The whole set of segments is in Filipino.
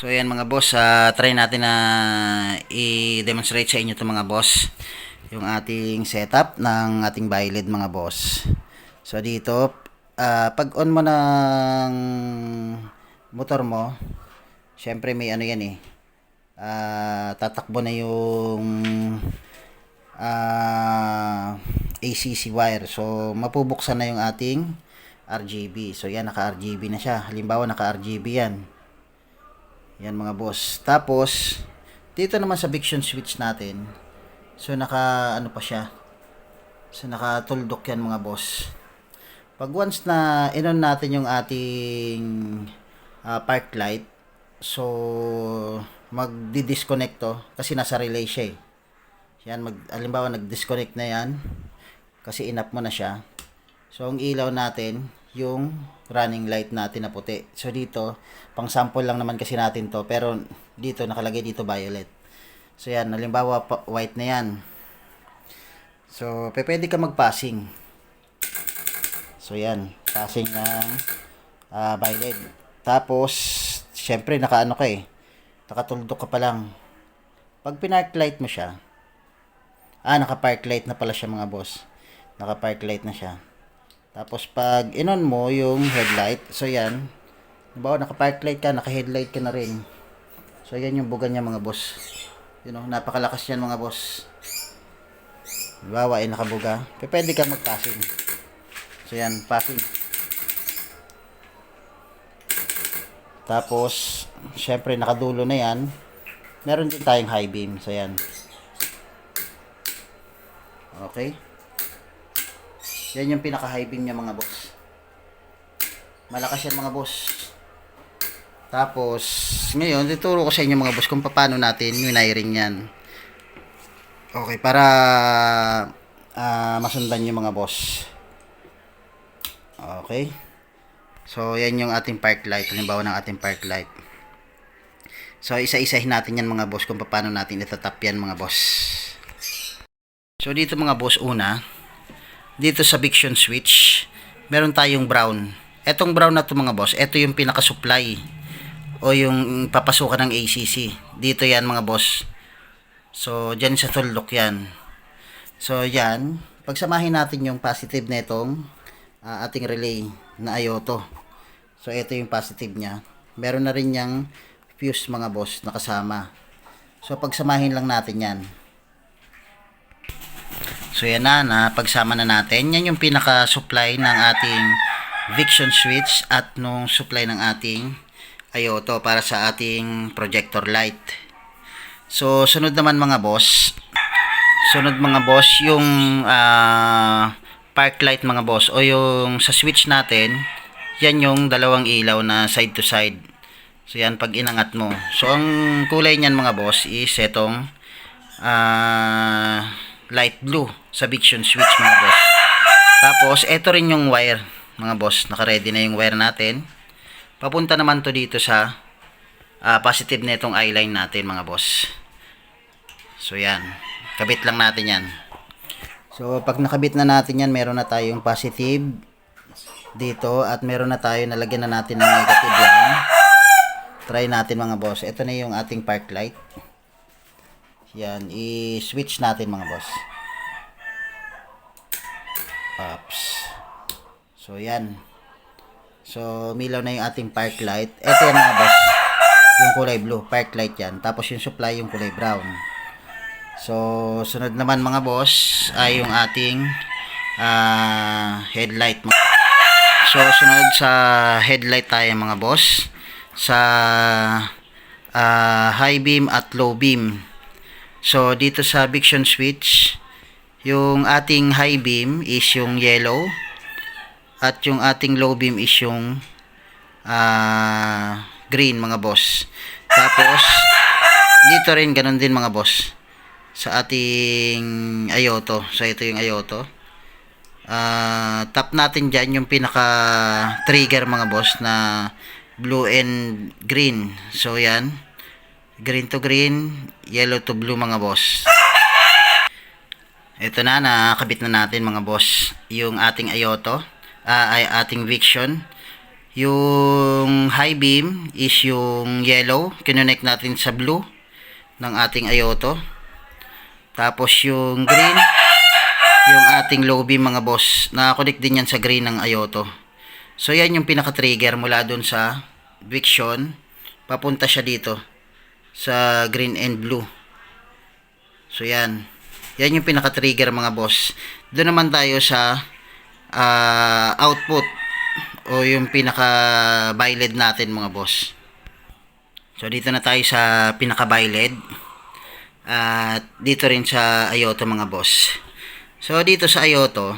So ayan mga boss, ah, try natin na i-demonstrate sa inyo to mga boss yung ating setup ng ating Bylid mga boss. So dito, ah, pag on mo ng motor mo, syempre may ano yan eh, ah, tatakbo na yung ah, ACC wire. So mapubuksan na yung ating RGB. So yan, naka-RGB na siya. Halimbawa, naka-RGB yan. Yan mga boss. Tapos, dito naman sa Viction switch natin, so naka ano pa siya. So naka tuldok yan mga boss. Pag once na inon natin yung ating ah, park light, so magdi-disconnect to kasi nasa relay siya eh. Yan, mag, alimbawa nag-disconnect na yan kasi inap mo na siya. So, ang ilaw natin, yung running light natin na puti. So, dito, pang sample lang naman kasi natin to. Pero, dito, nakalagay dito violet. So, yan, halimbawa, white na yan. So, pwede ka mag-passing. So, yan, passing ng ah, violet. Tapos, syempre, nakaano ka eh. Nakatuldok ka pa lang. Pag pinark light mo siya, ah, naka-park light na pala siya mga boss. Naka-park light na siya. Tapos pag inon mo yung headlight, so yan. Halimbawa naka-park light ka, naka-headlight ka na rin. So yan yung buga niya mga boss. You know, napakalakas yan mga boss. Halimbawa ay nakabuga. Pwede ka mag-passing. So yan, passing. Tapos, syempre nakadulo na yan. Meron din tayong high beam. So yan. Okay. Yan yung pinaka high beam niya mga boss. Malakas yan mga boss. Tapos, ngayon, tuturo ko sa inyo mga boss kung paano natin wiring yan. Okay, para ah, masundan yung mga boss. Okay. So, yan yung ating park light. Halimbawa ng ating park light. So, isa-isahin natin yan mga boss kung paano natin itatap yan mga boss. So, dito mga boss, una, dito sa Viction switch, meron tayong brown. Etong brown na to mga boss, ito yung pinaka-supply o yung papasukan ng ACC. Dito yan mga boss. So, dyan sa tuldok yan. So, yan. Pagsamahin natin yung positive na itong ah, ating relay na Ayoto. So, ito yung positive niya. Meron na rin yung fuse mga boss nakasama. So, pagsamahin lang natin yan. So yan na, na pagsama na natin. Yan yung pinaka-supply ng ating Viction switch at nung supply ng ating Ayoto para sa ating projector light. So sunod naman mga boss. Sunod mga boss yung ah, park light mga boss o yung sa switch natin, yan yung dalawang ilaw na side to side. So yan pag inangat mo. So ang kulay niyan mga boss is etong ah light blue sa Viction switch mga boss. Tapos, ito rin yung wire mga boss. Naka-ready na yung wire natin. Papunta naman to dito sa ah, positive na itong eyeline natin mga boss. So, yan. Kabit lang natin yan. So, pag nakabit na natin yan, meron na tayong positive dito at meron na tayo nalagyan na natin ng negative yan. Try natin mga boss. Ito na yung ating park light. Yan, i-switch natin mga boss. Pops. So, yan. So, milaw na yung ating park light. Ito yan mga boss. Yung kulay blue, park light yan. Tapos yung supply, yung kulay brown. So, sunod naman mga boss ay yung ating ah, headlight. So, sunod sa headlight tayo mga boss. Sa ah, high beam at low beam. So, dito sa Viction switch, yung ating high beam is yung yellow at yung ating low beam is yung ah, green mga boss. Tapos, dito rin ganun din mga boss sa ating Ayoto. So, ito yung Ayoto. Ah, tap natin dyan yung pinaka trigger mga boss na blue and green. So, yan. Green to green, yellow to blue mga boss. Ito na, nakakabit na natin mga boss yung ating Ayoto, ah, ay ating Viction Yung high beam is yung yellow. Kinonect natin sa blue ng ating Ayoto. Tapos yung green, yung ating low beam mga boss. Nakakonect din yan sa green ng Ayoto. So yan yung pinaka-trigger mula dun sa Viction. Papunta siya dito sa green and blue. So yan. Yan yung pinaka-trigger mga boss. Doon naman tayo sa ah, output o yung pinaka-violet natin mga boss. So dito na tayo sa pinaka-violet. At dito rin sa Ayoto mga boss. So dito sa Ayoto,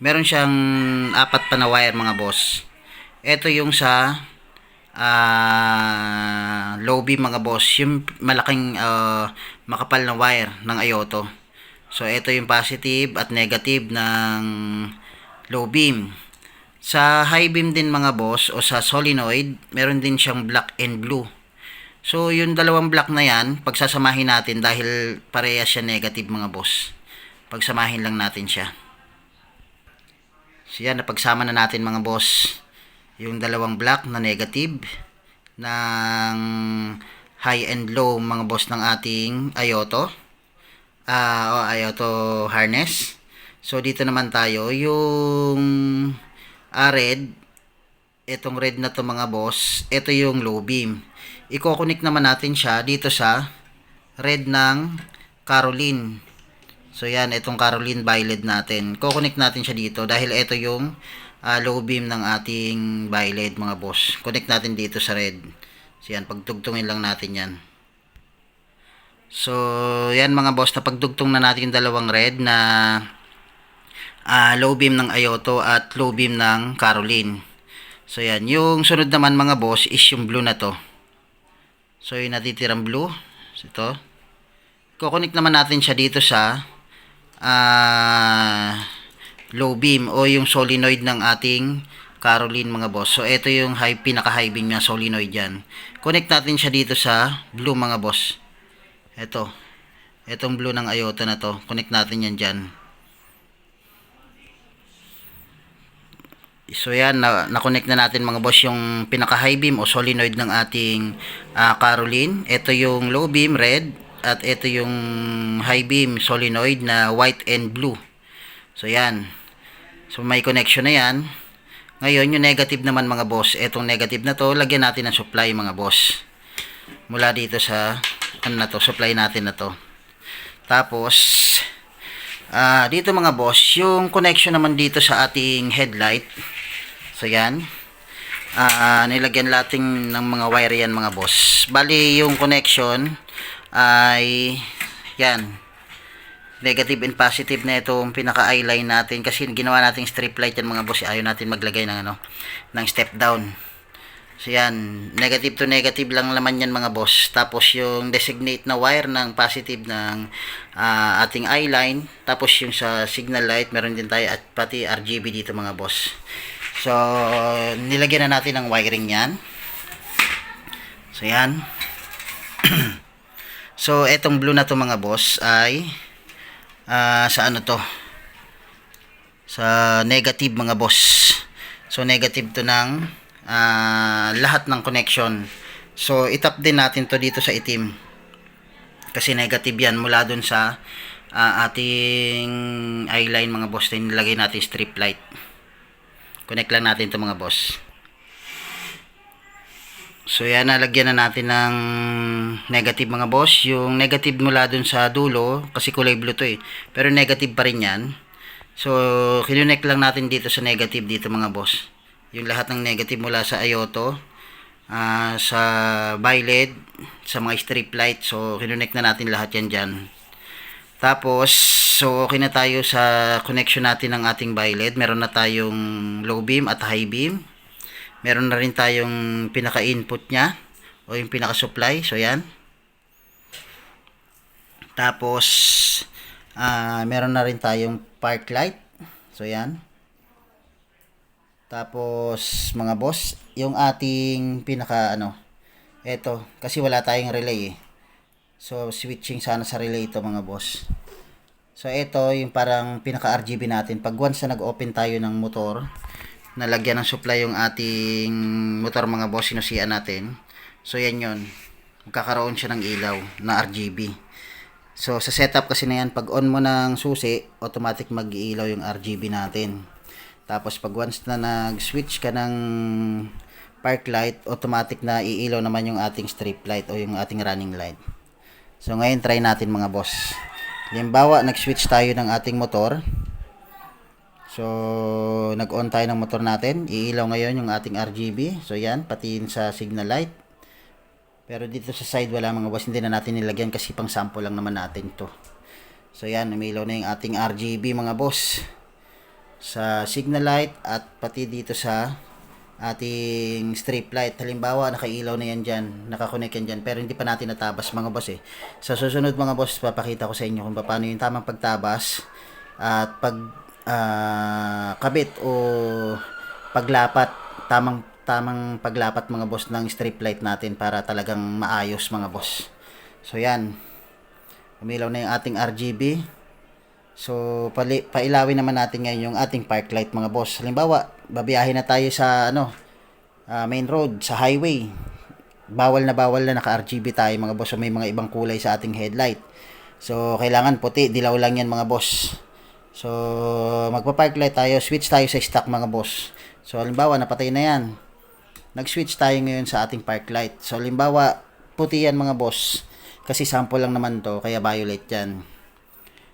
meron siyang apat pa na wire mga boss. Ito yung sa ah low beam mga boss, yung malaking ah, makapal na wire ng Ayoto. So ito yung positive at negative ng low beam. Sa high beam din mga boss o sa solenoid, meron din siyang black and blue. So yung dalawang black na yan, pagsasamahin natin dahil parehas siya negative mga boss. Pagsamahin lang natin siya. So yan, napagsama na natin mga boss yung dalawang black na negative ng high and low mga boss ng ating Ayoto. Ah, o Ayoto harness. So dito naman tayo yung ah, red. Itong red na to mga boss, ito yung low beam. Iko-connect naman natin siya dito sa red ng Caroline. So yan, itong Caroline violet natin. Ko-connect natin siya dito dahil ito yung ah, low beam ng ating violet mga boss. Connect natin dito sa red. So yan, pagtugtungin lang natin yan. So yan mga boss, napagdugtong na natin yung dalawang red na ah, low beam ng Ayoto at low beam ng Caroline. So yan, yung sunod naman mga boss is yung blue na to. So yung natitirang blue, ito. Kukunik naman natin siya dito sa ah, low beam o yung solenoid ng ating Caroline mga boss. So ito yung high, pinaka high beam niya solenoid yan. Connect natin siya dito sa blue mga boss. Ito. Itong blue ng Iota na to. Connect natin yan dyan. So yan, na, na-connect na natin mga boss yung pinaka high beam o solenoid ng ating ah, Caroline. Ito yung low beam red at ito yung high beam solenoid na white and blue. So yan. So may connection na yan. Ngayon yung negative naman mga boss. Itong negative na to, lagyan natin ng supply mga boss. Mula dito sa ano na to, supply natin na to. Tapos ah dito mga boss, yung connection naman dito sa ating headlight. So yan. Ah, nilagyan natin ng mga wire yan mga boss. Bali yung connection ay yan. Negative and positive na itong pinaka eyeline natin kasi ginawa nating strip light yan mga boss. Ayaw natin maglagay ng ano ng step down. So yan, negative to negative lang naman yan mga boss. Tapos yung designate na wire ng positive ng ah, ating eyeline. Tapos yung sa signal light, meron din tayo at pati RGB dito mga boss. So, nilagyan na natin ng wiring yan. So yan. so, etong blue na to mga boss ay ah, sa ano to? Sa negative mga boss. So, negative to ng ah, lahat ng connection. So, itap din natin to dito sa itim. Kasi negative yan mula dun sa ah, ating eyeline mga boss. Then, nilagay natin strip light. Connect lang natin to mga boss. So, yan, nalagyan na natin ng negative mga boss. Yung negative mula dun sa dulo, kasi kulay blue to eh. Pero negative pa rin yan. So, kinonect lang natin dito sa negative dito mga boss. Yung lahat ng negative mula sa Ayoto, ah, sa violet, sa mga strip light. So, kinonect na natin lahat yan dyan. Tapos, so okay na tayo sa connection natin ng ating violet. Meron na tayong low beam at high beam. Meron na rin tayong pinaka-input niya o yung pinaka-supply. So, yan. Tapos, ah meron na rin tayong park light. So, yan. Tapos, mga boss, yung ating pinaka, ano, eto, kasi wala tayong relay eh. So, switching sana sa relay ito, mga boss. So, ito yung parang pinaka-RGB natin. Pag once na nag-open tayo ng motor, nalagyan ng supply yung ating motor mga boss sinusian natin. So yan yon. Magkakaroon siya ng ilaw na RGB. So sa setup kasi na yan, pag on mo ng susi, automatic mag-iilaw yung RGB natin. Tapos pag once na nag-switch ka ng park light, automatic na iilaw naman yung ating strip light o yung ating running light. So ngayon try natin mga boss. Halimbawa, nag-switch tayo ng ating motor. So, nag-on tayo ng motor natin. Iilaw ngayon yung ating RGB. So, yan. Pati yun sa signal light. Pero dito sa side, wala mga boss. Hindi na natin nilagyan kasi pang sample lang naman natin to. So, yan. Umilaw na yung ating RGB mga boss. Sa signal light at pati dito sa ating strip light. Halimbawa, nakailaw na yan dyan. Nakakonect yan dyan. Pero hindi pa natin natabas mga boss eh. Sa susunod mga boss, papakita ko sa inyo kung paano yung tamang pagtabas at pag ah, kabit o paglapat tamang tamang paglapat mga boss ng strip light natin para talagang maayos mga boss. So yan. Umilaw na yung ating RGB. So pali, pailawin naman natin ngayon yung ating park light mga boss. Halimbawa, babiyahin na tayo sa ano ah, main road, sa highway. Bawal na bawal na naka-RGB tayo mga boss. So may mga ibang kulay sa ating headlight. So kailangan puti, dilaw lang yan mga boss. So, magpa-park light tayo, switch tayo sa stock mga boss. So, halimbawa, napatay na yan. Nag-switch tayo ngayon sa ating park light. So, halimbawa, puti yan mga boss. Kasi sample lang naman to, kaya violet yan.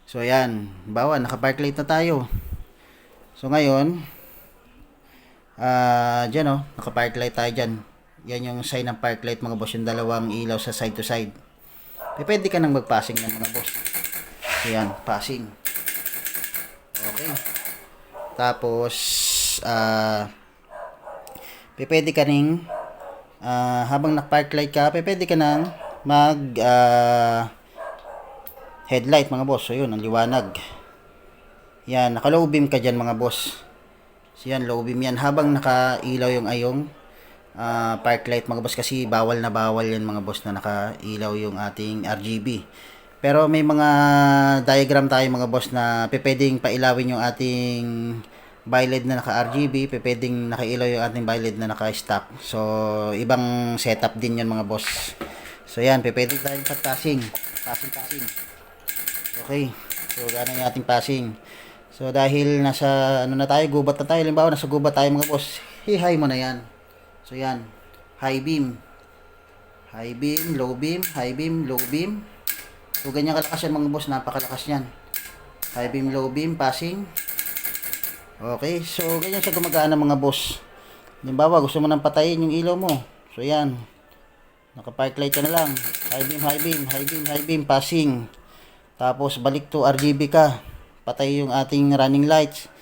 So, yan. Halimbawa, naka-park light na tayo. So, ngayon, ah, dyan oh, naka-park light tayo dyan. Yan yung sign ng park light mga boss, yung dalawang ilaw sa side to side. Eh, pwede ka nang mag-passing yan mga boss. So, yan, passing. Okay. Tapos, ah, pwede ka ring, ah, habang naka-park light ka, pwede ka nang mag, ah, headlight mga boss. So, yun, ang liwanag. Yan, naka-low beam ka dyan mga boss. So, yan, low beam yan. Habang nakailaw yung ayong ah, park light mga boss kasi bawal na bawal yan mga boss na nakailaw yung ating RGB. Pero may mga diagram tayo mga boss na pwedeng pailawin yung ating violet na naka-RGB, pwedeng nakailaw yung ating violet na naka-stop. So, ibang setup din yun mga boss. So, yan, pwede tayong passing. Passing, passing. Okay. So, ganun yung ating passing. So, dahil nasa, ano na tayo, gubat na tayo. Halimbawa, nasa gubat tayo mga boss. Hihay mo na yan. So, yan. High beam. High beam, low beam, high beam, low beam. So, ganyan kalakas yan mga boss. Napakalakas yan. High beam, low beam, passing. Okay. So, ganyan siya gumagana mga boss. Halimbawa, gusto mo nang patayin yung ilaw mo. So, yan. Naka-park light ka na lang. High beam, high beam, high beam, high beam, passing. Tapos, balik to RGB ka. Patay yung ating running lights.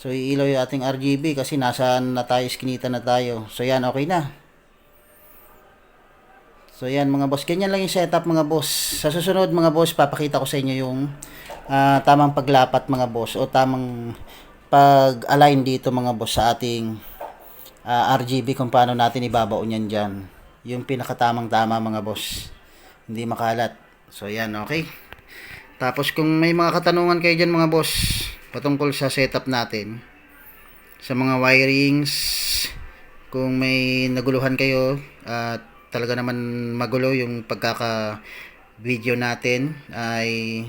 So, iilaw yung ating RGB kasi nasaan na tayo, skinita na tayo. So, yan, okay na. So yan mga boss, ganyan lang yung setup mga boss. Sa susunod mga boss, papakita ko sa inyo yung ah, tamang paglapat mga boss o tamang pag-align dito mga boss sa ating ah, RGB kung paano natin ibabaon yan dyan. Yung pinakatamang tama mga boss. Hindi makalat. So yan, okay. Tapos kung may mga katanungan kayo dyan mga boss patungkol sa setup natin sa mga wirings kung may naguluhan kayo at talaga naman magulo yung pagkaka video natin ay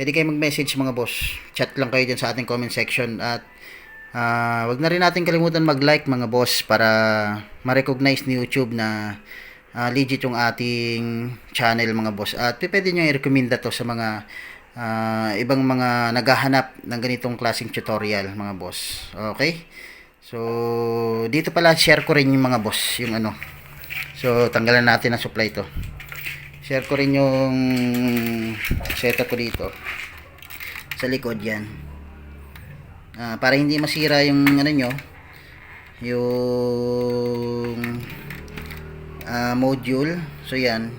pwede kayo mag-message mga boss. Chat lang kayo dyan sa ating comment section at ah, wag na rin natin kalimutan mag-like mga boss para ma-recognize ni YouTube na ah, legit yung ating channel mga boss. At pwede nyo i-recommend to sa mga ah, ibang mga naghahanap ng ganitong klaseng tutorial mga boss. Okay? So, dito pala share ko rin yung mga boss, yung ano, So, tanggalan natin ang supply to. Share ko rin yung setup ko dito. Sa likod yan. Ah, para hindi masira yung ano nyo, yung ah, module. So, yan.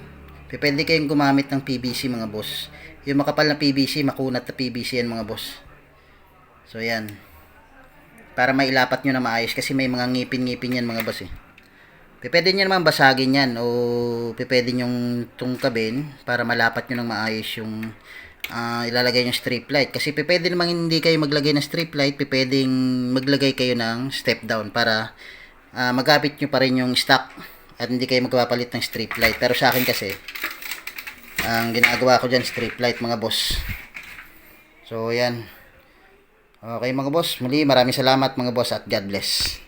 Pwede kayong gumamit ng PVC mga boss. Yung makapal na PVC, makunat na PVC yan mga boss. So, yan. Para mailapat nyo na maayos kasi may mga ngipin-ngipin yan mga boss eh. Pwede nyo naman basagin yan o pwede nyong tungkabin para malapat nyo ng maayos yung ah, ilalagay yung strip light. Kasi pwede naman hindi kayo maglagay ng strip light, pwedeng maglagay kayo ng step down para ah, magapit nyo pa rin yung stock at hindi kayo magpapalit ng strip light. Pero sa akin kasi, ang ginagawa ko dyan strip light mga boss. So, yan. Okay mga boss, muli maraming salamat mga boss at God bless.